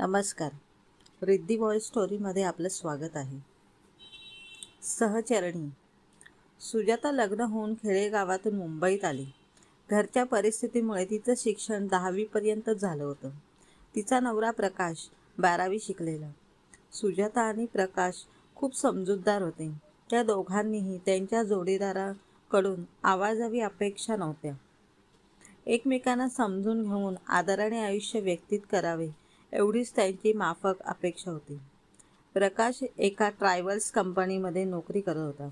नमस्कार. रिद्धी बॉय स्टोरीमध्ये आपलं स्वागत आहे. सहचरणी. सुजाता लग्न होऊन खेडेगावातून मुंबईत आली. घरच्या परिस्थितीमुळे तिचं शिक्षण दहावीपर्यंतच झालं होतं. तिचा नवरा प्रकाश बारावी शिकलेला. सुजाता आणि प्रकाश खूप समजूतदार होते. त्या दोघांनीही त्यांच्या जोडीदाराकडून आवाजावी अपेक्षा नव्हत्या. एकमेकांना समजून घेऊन आदराने आयुष्य व्यतीत करावे एवढीच त्यांची माफक अपेक्षा होती. प्रकाश एका ट्रायव्हल्स कंपनीमध्ये नोकरी करत होता.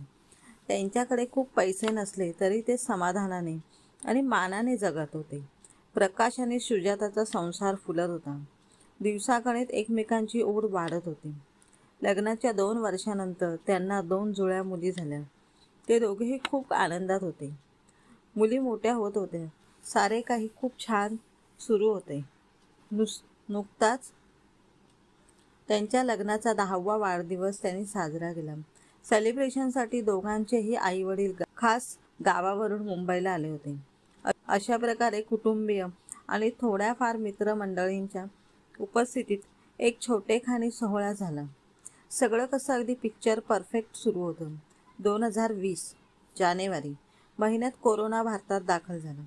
त्यांच्याकडे खूप पैसे नसले तरी ते समाधानाने आणि मानाने जगत होते. प्रकाश आणि सुजाताचा संसार फुलत होता. दिवसागणित एकमेकांची ओढ वाढत होती. लग्नाच्या दोन वर्षानंतर त्यांना दोन जुळ्या मुली झाल्या. ते दोघेही खूप आनंदात होते. मुली मोठ्या होत होत्या. सारे काही खूप छान सुरू होते. नुस नुकताच त्यांच्या लग्नाचा दहावा वाढदिवस त्यांनी साजरा केला. सेलिब्रेशनसाठी दोघांचेही आईवडील वडील खास गावावरून मुंबईला आले होते. अशा प्रकारे कुटुंबीय आणि थोड्याफार मित्रमंडळींच्या उपस्थितीत एक छोटेखानी सोहळा झाला. सगळं कसं अगदी पिक्चर परफेक्ट सुरू होतं. दोन हजार वीस जानेवारी महिन्यात कोरोना भारतात दाखल झाला.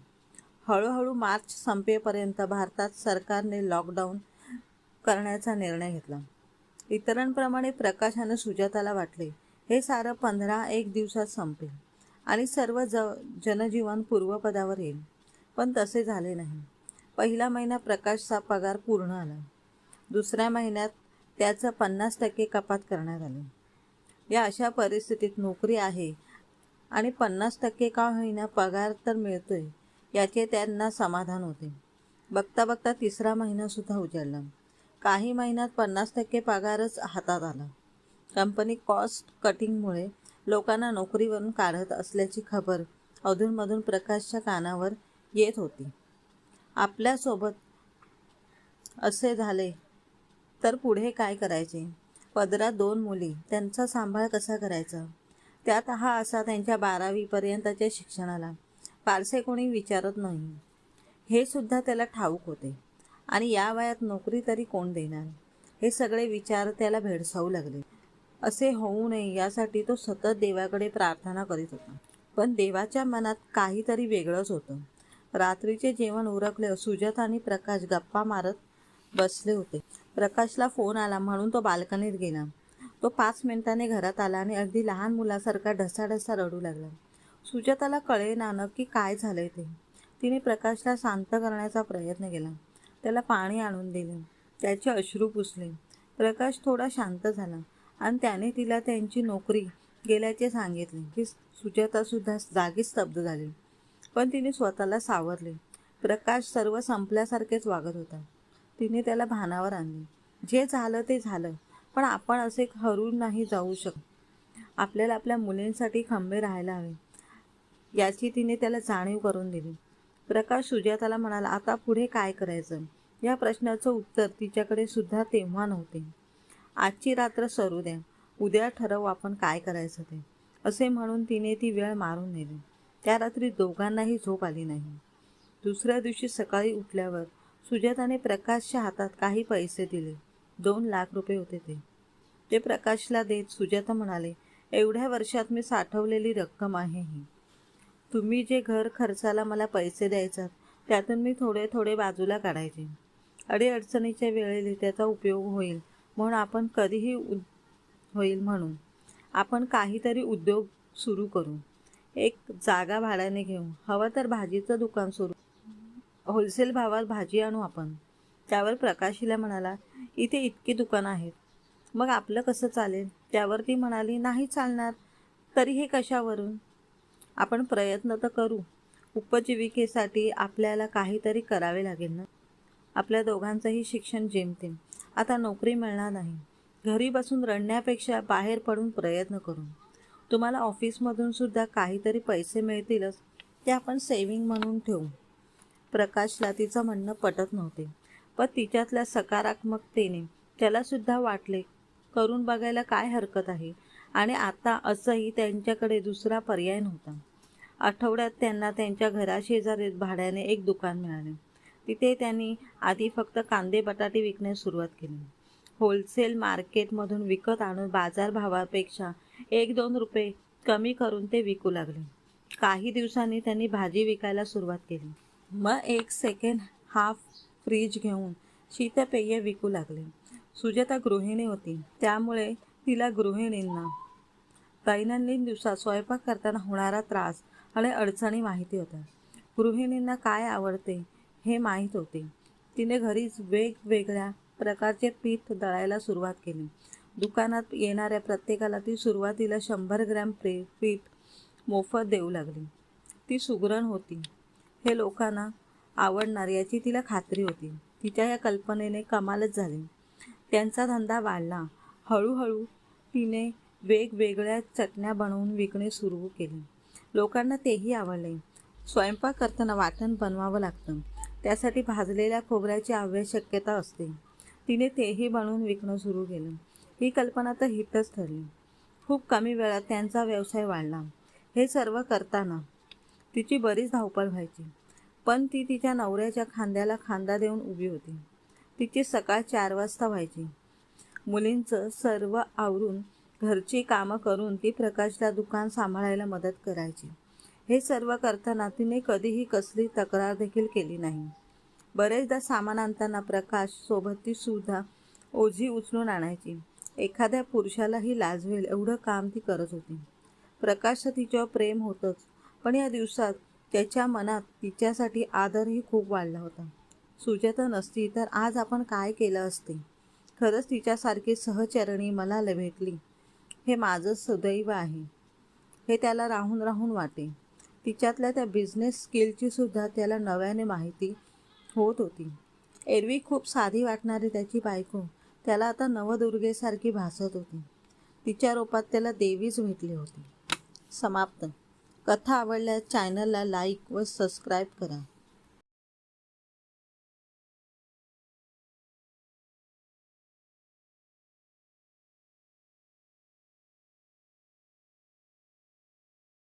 हळूहळू मार्च संपेपर्यंत भारतात सरकारने लॉकडाऊन करण्याचा निर्णय घेतला. इतरांप्रमाणे प्रकाशानं सुजाताला वाटले हे सारं पंधरा एक दिवसात संपेल आणि सर्व ज जनजीवन पूर्वपदावर येईल. पण तसे झाले नाही. पहिला महिना प्रकाशचा पगार पूर्ण आला. दुसऱ्या महिन्यात त्याचं पन्नास टक्के कपात करण्यात आले. या अशा परिस्थितीत नोकरी आहे आणि पन्नास टक्के का होईना पगार तर मिळतोय. याचे त्यांना समाधान होते. बघता बघता तिसरा महिनासुद्धा उजाडला काही महिन्यात पन्नास टक्के पगारच हातात आला. कंपनी कॉस्ट कटिंगमुळे लोकांना नोकरीवरून काढत असल्याची खबर अधूनमधून प्रकाशच्या कानावर येत होती. आपल्यासोबत असे झाले तर पुढे काय करायचे? पदरात दोन मुली त्यांचा सांभाळ कसा करायचा? त्यात हा असा त्यांच्या बारावीपर्यंतच्या शिक्षणाला. फारसे कोणी विचारत नाही. हे सुद्धा त्याला ठाऊक होते. आणि या वयात नोकरी तरी कोण देणार? हे सगळे विचार त्याला भेडसावू लागले. असे होऊ नये यासाठी तो सतत देवाकडे प्रार्थना करीत होता. पण देवाच्या मनात काहीतरी वेगळंच होतं. रात्रीचे जेवण उरकले सुजात आणि प्रकाश गप्पा मारत बसले होते. प्रकाशला फोन आला म्हणून तो बाल्कनीत गेला. तो पाच मिनिटाने घरात आला आणि अगदी लहान मुलासारखा ढसाढसा रडू लागला. सुजाताला कळेना नक्की काय झालंय ते. तिने प्रकाशला शांत करण्याचा प्रयत्न केला. त्याला पाणी आणून दिले. त्याचे अश्रू पुसले. प्रकाश थोडा शांत झाला आणि त्याने तिला त्यांची नोकरी गेल्याचे सांगितले की सुजातासुद्धा जागीच स्तब्ध झाली. पण तिने स्वतःला सावरले. प्रकाश सर्व संपल्यासारखेच वागत होता. तिने त्याला भानावर आणले. जे झालं ते झालं. पण आपण असे हरून नाही जाऊ शकत. आपल्याला आपल्या मुलींसाठी खंबे राहायला हवे. याची तिने त्याला जाणीव करून दिली. प्रकाश सुजाताला म्हणाला आता पुढे काय करायचं? या प्रश्नाचं उत्तर तिच्याकडे सुद्धा तेव्हा नव्हते. आजची रात्र सरू द्या. उद्या ठरवू आपण काय करायचं ते. असे म्हणून तिने ती वेळ मारून नेली. त्या रात्री दोघांनाही झोप आली नाही. दुसऱ्या दिवशी सकाळी उठल्यावर सुजाताने प्रकाशच्या हातात काही पैसे दिले. दोन लाख रुपये होते ते. ते प्रकाशला देत सुजाता म्हणाले एवढ्या वर्षात मी साठवलेली रक्कम आहे ही. तुम्ही जे घर खर्चाला मला पैसे द्यायचात त्यातून मी थोडे थोडे बाजूला काढायचे. अडीअडचणीच्या वेळेला त्याचा उपयोग होईल म्हणून आपण कधीही उद होईल म्हणून आपण काहीतरी उद्योग सुरू करू. एक जागा भाड्याने घेऊ. हवं तर भाजीचं दुकान सुरू होलसेल भावात भाजी आणू आपण. त्यावर प्रकाशीला म्हणाला इथे इतकी दुकानं आहेत. मग आपलं कसं चालेल? त्यावर ती म्हणाली नाही चालणार. तरी हे कशावरून? आपण प्रयत्न तर करू. उपजीविकेसाठी आपल्याला काहीतरी करावे लागेल ना? आपल्या दोघांचंही शिक्षण जेमतेम आता नोकरी मिळणार नाही. घरी बसून रडण्यापेक्षा बाहेर पडून प्रयत्न करू. तुम्हाला ऑफिसमधून सुद्धा काहीतरी पैसे मिळतीलच ते आपण सेविंग म्हणून ठेवू. प्रकाशला तिचं म्हणणं पटत नव्हते पण तिच्यातल्या सकारात्मकतेने त्यालासुद्धा वाटले करून बघायला काय हरकत आहे? आणि आता असंही त्यांच्याकडे दुसरा पर्याय नव्हता. आठवड्यात त्यांना त्यांच्या घराशेजारी भाड्याने एक दुकान मिळाले. तिथे त्यांनी आधी फक्त कांदे बटाटे विकण्यास सुरुवात केली. होलसेल मार्केटमधून विकत आणून बाजारभावापेक्षा एक दोन रुपये कमी करून ते विकू लागले. काही दिवसांनी त्यांनी भाजी विकायला सुरुवात केली. मग एक सेकंड हाफ फ्रीज घेऊन शीतपेय विकू लागले. सुजाता गृहिणी होती. त्यामुळे तिला गृहिणींना दैनंदिन दिवसात स्वयंपाक करताना होणारा त्रास आणि अडचणी माहिती होत्या. गृहिणींना काय आवडते हे माहीत होते. तिने घरीच वेगवेगळ्या प्रकारचे पीठ दळायला सुरुवात केली. दुकानात येणाऱ्या प्रत्येकाला ती सुरुवातीला शंभर ग्रॅम प्रे पीठ मोफत देऊ लागली. ती सुगरण होती. हे लोकांना आवडणार याची तिला खात्री होती. तिच्या या कल्पनेने कमालच झाली. त्यांचा धंदा वाढला. हळूहळू तिने वेगवेगळ्या चटण्या बनवून विकणे सुरू केले. लोकांना तेही आवडले. स्वयंपाक करताना वाटण बनवावं लागतं. त्यासाठी भाजलेल्या खोबऱ्याची आवश्यकता असते. तिने तेही बनवून विकणं सुरू केलं. ही कल्पना तर हिटच ठरली. खूप कमी वेळात त्यांचा व्यवसाय वाढला. हे सर्व करताना तिची बरीच धावपळ व्हायची. पण ती तिच्या नवऱ्याच्या खांद्याला खांदा देऊन उभी होती. तिची सकाळ चार वाजता व्हायची. मुलींचं सर्व आवरून घरची कामं करून ती प्रकाशला दुकान सांभाळायला मदत करायची. हे सर्व करताना तिने कधीही कसली तक्रार देखील केली नाही. बरेचदा सामान आणताना प्रकाश सोबत ती सुद्धा ओझी उचलून आणायची. एखाद्या पुरुषालाही लाजवेल एवढं काम ती करत होती. प्रकाशचं तिच्यावर प्रेम होतंच पण या दिवसात त्याच्या मनात तिच्यासाठी आदरही खूप वाढला होता. सुजाता नसती तर आज आपण काय केलं असते? खरंच तिच्यासारखी सहचरणी मला ल- भेटली हे माझं सुदैव आहे. हे त्याला राहून राहून वाटे. तिच्यातल्या त्या बिझनेस स्किलची सुद्धा त्याला नव्याने माहिती होत होती. एरवी खूप साधी वाटणारी त्याची बायको त्याला आता नवदुर्गेसारखी भासत होती. तिच्या रूपात त्याला देवीच भेटली होती. समाप्त. कथा आवडल्यास चॅनलला लाईक व सबस्क्राईब करा.